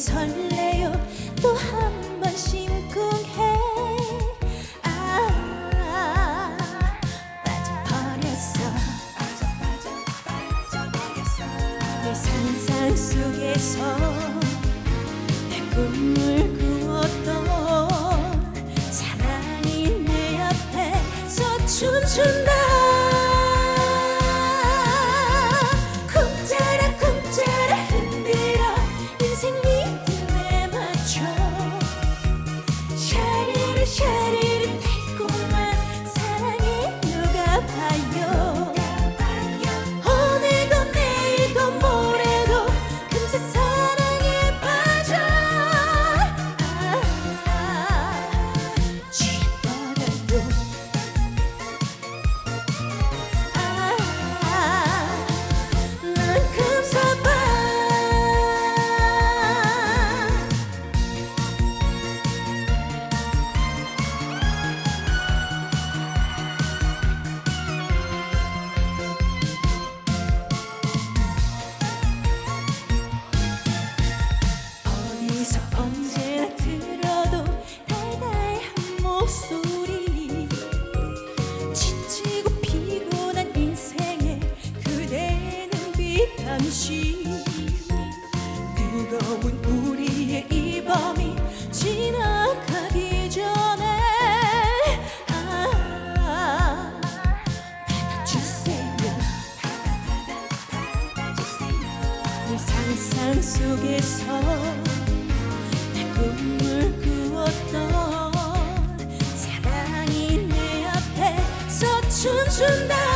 설레요. 또 한 번 심쿵해. 아 빠져버렸어. 내 상상 속에서 내 꿈을 꾸었던 사랑이 내 앞에서 춤춘다 비탄시 뜨거운 우리의 이 밤이 지나가기 전에. 아 받아주세요 이 상상 속에서 내 꿈을 꾸었던 사랑이 내 앞에 서 춤춘다